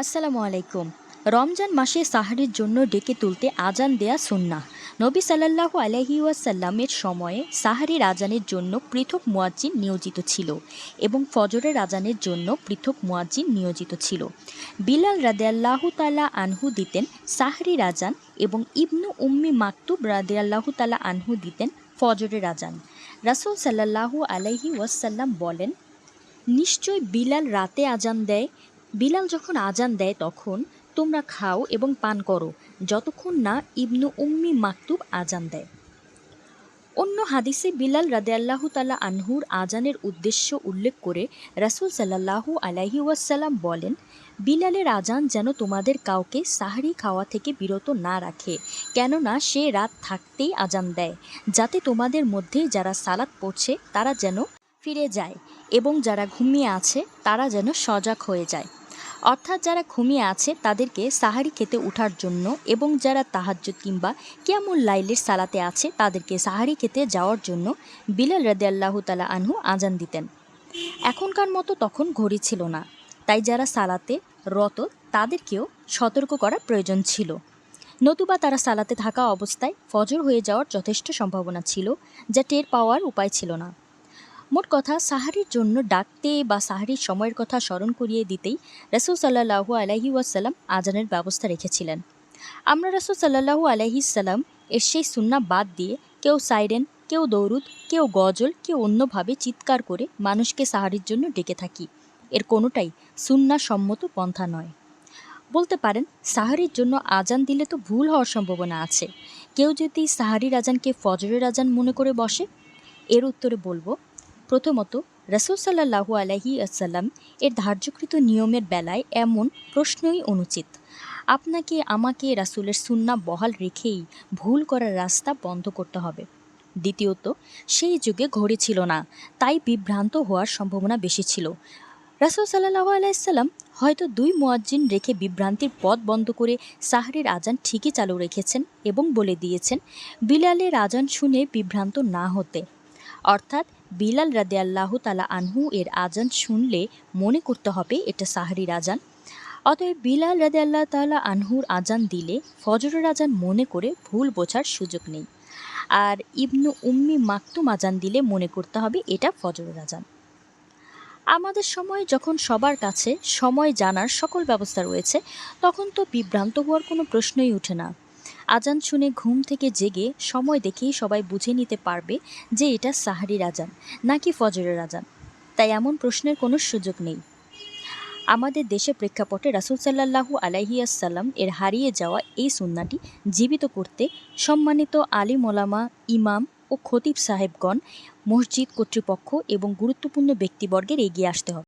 আসসালামু আলাইকুম। রমজান মাসে সাহারির জন্য ডেকে তুলতে আজান দেয়া সুন্নাহ। নবী সাল্লাল্লাহু আলহি ওয়াসাল্লামের সময়ে সাহারির আজানের জন্য পৃথক মুয়াজ্জিন নিয়োজিত ছিল এবং ফজরের আজানের জন্য পৃথক মুয়াজ্জিন নিয়োজিত ছিল। বিলাল রাদেয়াল্লাহু তালা আনহু দিতেন সাহারির আজান এবং ইবনু উম্মি মাকতুব রাদেয়াল্লাহু তালা আনহু দিতেন ফজরের আজান। রাসূল সাল্লাল্লাহু আলাইহি ওয়াসাল্লাম বলেন, নিশ্চয় বিলাল রাতে আজান দেয় বিলাল যখন আজান দেয় তখন তোমরা খাও এবং পান করো, যতক্ষণ না ইবনু উম্মি মাকতুব আজান দেয়। অন্য হাদিসে বিলাল রাদেয়াল্লাহু তালা আনহুর আজানের উদ্দেশ্য উল্লেখ করে রাসূল সাল্লাল্লাহু আলাইহি ওয়াসাল্লাম বলেন, বিলালের আজান যেন তোমাদের কাউকে সাহারি খাওয়া থেকে বিরত না রাখে, কেননা সে রাত থাকতেই আজান দেয়। যাতে তোমাদের মধ্যে যারা সালাত পড়ছে তারা যেন ফিরে যায় এবং যারা ঘুমিয়ে আছে তারা যেন সজাগ হয়ে যায়। অর্থাৎ যারা ঘুমিয়ে আছে, তাদেরকে সাহারি খেতে ওঠার জন্য এবং যারা তাহাজ্জুদ কিংবা কিয়ামুল লাইলের সালাতে আছে, তাদেরকে সাহারি খেতে যাওয়ার জন্য বিলাল রাদে আল্লাহ তালা আনহু আজান দিতেন। এখনকার মতো তখন ঘড়ি ছিল না, তাই যারা সালাতে রত, তাদেরকেও সতর্ক করা প্রয়োজন ছিল। নতুবা তারা সালাতে থাকা অবস্থায় ফজর হয়ে যাওয়ার যথেষ্ট সম্ভাবনা ছিল, যা টের পাওয়ার উপায় ছিল না। মোট কথা সাহারির জন্য ডাকতে বা সাহারির সময়ের কথা স্মরণ করিয়ে দিতেই রসুল সাল্লাহু আলহি ওয়াসাল্লাম আজানের ব্যবস্থা রেখেছিলেন। আমরা রসুল সাল্লাহু আলহিসাল্লাম এর সেই সুন্না বাদ দিয়ে কেউ সাইরেন, কেউ দৌরুদ, কেউ গজল, কেউ অন্যভাবে চিৎকার করে মানুষকে সাহারির জন্য ডেকে থাকি। এর কোনোটাই সুন্না সম্মত পন্থা নয়। বলতে পারেন, সাহারির জন্য আজান দিলে তো ভুল হওয়ার সম্ভাবনা আছে। কেউ যদি সাহারির আজানকে ফজরের আজান মনে করে বসে, এর উত্তরে বলব প্রথমত, রসুল সাল্লাহু আলহি আসাল্লাম এর ধার্যকৃত নিয়মের বেলায় এমন প্রশ্নই অনুচিত। আপনাকে, আমাকে রাসুলের সুন্না বহাল রেখেই ভুল করার রাস্তা বন্ধ করতে হবে। দ্বিতীয়ত, সেই যুগে ঘড়ি ছিল না, তাই বিভ্রান্ত হওয়ার সম্ভাবনা বেশি ছিল। রাসুল সাল্লাহ আলাইসাল্লাম হয়তো দুই মুয়াজ্জিন রেখে বিভ্রান্তির পথ বন্ধ করে সাহারির আজান ঠিকই চালু রেখেছেন এবং বলে দিয়েছেন, বিলালের আজান শুনে বিভ্রান্ত না হতে। অর্থাৎ বিলাল রাদে আল্লাহ তালা আনহু এর আজান শুনলে মনে করতে হবে এটা সাহারির আজান। অতএব বিলাল রাদে আল্লাহ তালা আনহুর আজান দিলে ফজরের আজান মনে করে ভুল বোঝার সুযোগ নেই। আর ইবনু উম্মি মাকতুম আজান দিলে মনে করতে হবে এটা ফজরের আজান। আমাদের সময় যখন সবার কাছে সময় জানার সকল ব্যবস্থা রয়েছে, তখন তো বিভ্রান্ত হওয়ার কোনো প্রশ্নই ওঠে না। আজান শুনে ঘুম থেকে জেগে সময় দেখেই সবাই বুঝে নিতে পারবে যে এটা সাহারির আজান, নাকি ফজরের আজান। তাই এমন প্রশ্নের কোনো সুযোগ নেই। আমাদের দেশে প্রেক্ষাপটে রাসুল সাল্লাহু আলাইহিয়াসাল্লাম এর হারিয়ে যাওয়া এই সুন্নাটি জীবিত করতে সম্মানিত আলী মোলামা ইমাম ও খতিব সাহেবগণ, মসজিদ কর্তৃপক্ষ এবং গুরুত্বপূর্ণ ব্যক্তিবর্গের এগিয়ে আসতে হবে।